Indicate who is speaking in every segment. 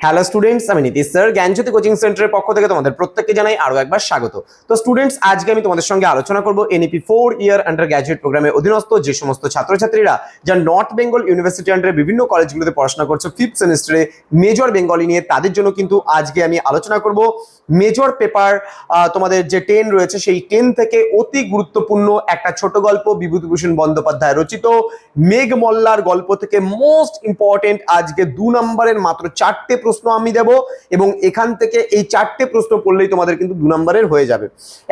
Speaker 1: Hello students আমি Nitish sir জ্ঞানজ্যোতি coaching সেন্টারের পক্ষ থেকে তোমাদের প্রত্যেককে জানাই আরও একবার স্বাগত। তো স্টুডেন্টস আজকে আমি তোমাদের সঙ্গে আলোচনা করব NEP four year undergraduate প্রোগ্রামের অধীনস্থ যে সমস্ত ছাত্রছাত্রীরা যা নর্থ বেঙ্গল ইউনিভার্সিটি আন্ডারে বিভিন্ন কলেজগুলোতে পড়াশোনা করছ ফিফথ সেমিস্টারে মেজর বেঙ্গলি নিয়ে, তাদের জন্য কিন্তু আজকে আমি আলোচনা করব। মেজর পেপার তোমাদের যে টেন রয়েছে, সেই টেন থেকে অতি গুরুত্বপূর্ণ একটা ছোট গল্প বিভূতিভূষণ বন্দ্যোপাধ্যায় রচিত। মেঘ মল্লার গল্প থেকে মোস্ট ইম্পর্টেন্ট আজকে দু নম্বরের মাত্র চারটে প্রশ্ন আমি দেব এবং এখান থেকে এই চারটে প্রশ্ন করলেই তোমাদের কিন্তু দু নম্বরের হয়ে যাবে।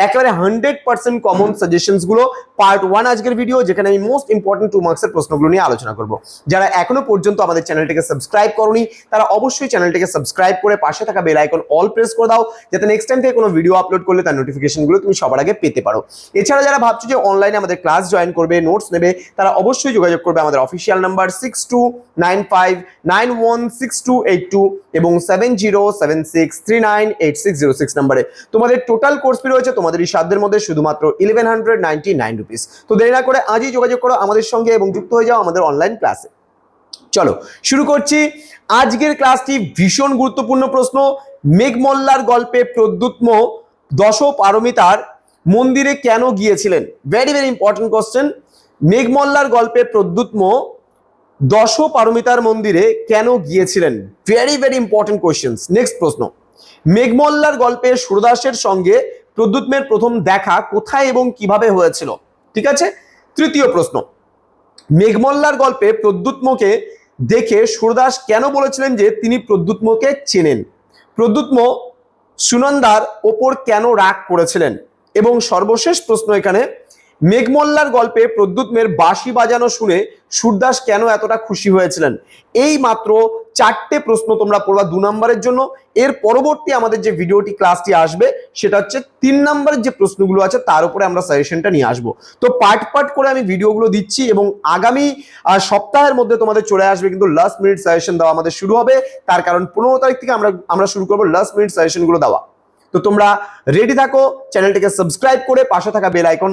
Speaker 1: একেবারে হান্ড্রেড পার্সেন্ট কমন সাজেশনসগুলো পার্ট ওয়ান আজকের ভিডিও যেখানে আমি মোস্ট ইম্পর্টেন্ট টু মার্কসের প্রশ্নগুলো নিয়ে আলোচনা করব। যারা এখনও পর্যন্ত আমাদের চ্যানেলটিকে সাবস্ক্রাইব করনি, তারা অবশ্যই চ্যানেলটিকে সাবস্ক্রাইব করে পাশে থাকা বেল আইকন অল প্রেস করে দাও, যাতে নেক্সট টাইম থেকে কোনো ভিডিও আপলোড করলে তার নোটিফিকেশনগুলো তুমি সবার আগে পেতে পারো। এছাড়া যারা ভাবছ যে অনলাইনে আমাদের ক্লাস জয়েন করবে নোটস নেবে, তারা অবশ্যই যোগাযোগ করবে আমাদের official number six two nine five nine one six two eight two এবং seven zero seven six three nine eight six zero six নাম্বারে তোমাদের টোটাল কোর্স ফি রয়েছে তোমাদের এই সাধ্যের মধ্যে শুধুমাত্র eleven hundred ninety nine rupees তো দেরি না করে আজই যোগাযোগ করো আমাদের সঙ্গে এবং যুক্ত হয়ে যাও আমাদের অনলাইন ক্লাসে চলো, শুরু করছি আজকের ক্লাসটি ভীষণ গুরুত্বপূর্ণ প্রশ্ন। মেঘমল্লার গল্পে প্রদ্যুৎম দশ পারমিতার মন্দিরে কেন গিয়েছিলেন? Very very important question Meghmallar গল্পে প্রদ্যুৎম দশ পারমিতার মন্দিরে কেন গিয়েছিলেন? Very very important questions next প্রশ্ন। মেঘমল্লার গল্পে সুরদাসের সঙ্গে প্রদ্যুৎমের প্রথম দেখা কোথায় এবং কীভাবে হয়েছিল? ঠিক আছে? তৃতীয় প্রশ্ন। মেঘমল্লার গল্পে প্রদ্যুৎমকে দেখে সুরদাস কেন বলেছিলেন যে তিনি প্রদ্যুৎমকে চেনেন? প্রদ্যুৎম সুনন্দার ওপর কেন রাগ করেছিলেন? এবং সর্বশেষ প্রশ্ন এখানে মেঘমল্লার গল্পে প্রদ্যুৎমের বাঁশি বাজানো শুনে সুরদাস কেন এতটা খুশি হয়েছিলেন? এই মাত্র চারটে প্রশ্ন তোমরা পড়বা দু নম্বরের জন্য। এর পরবর্তী আমাদের যে ভিডিওটি ক্লাসটি আসবে, সেটা হচ্ছে তিন নম্বরের যে প্রশ্নগুলো আছে, তার উপরে আমরা সাজেশনটা নিয়ে আসব। তো পার্ট পার্ট করে আমি ভিডিওগুলো দিচ্ছি এবং আগামী সপ্তাহের মধ্যে তোমাদের চলে আসবে কিন্তু লাস্ট মিনিট সাজেশন দেওয়া আমাদের শুরু হবে। তার কারণ পনেরো তারিখ থেকে আমরা আমরা শুরু করব লাস্ট মিনিট সাজেশনগুলো দেওয়া। তো তোমরা রেডি থাকো চ্যানেলটিকে সাবস্ক্রাইব করে পাশে থাকা বেল আইকন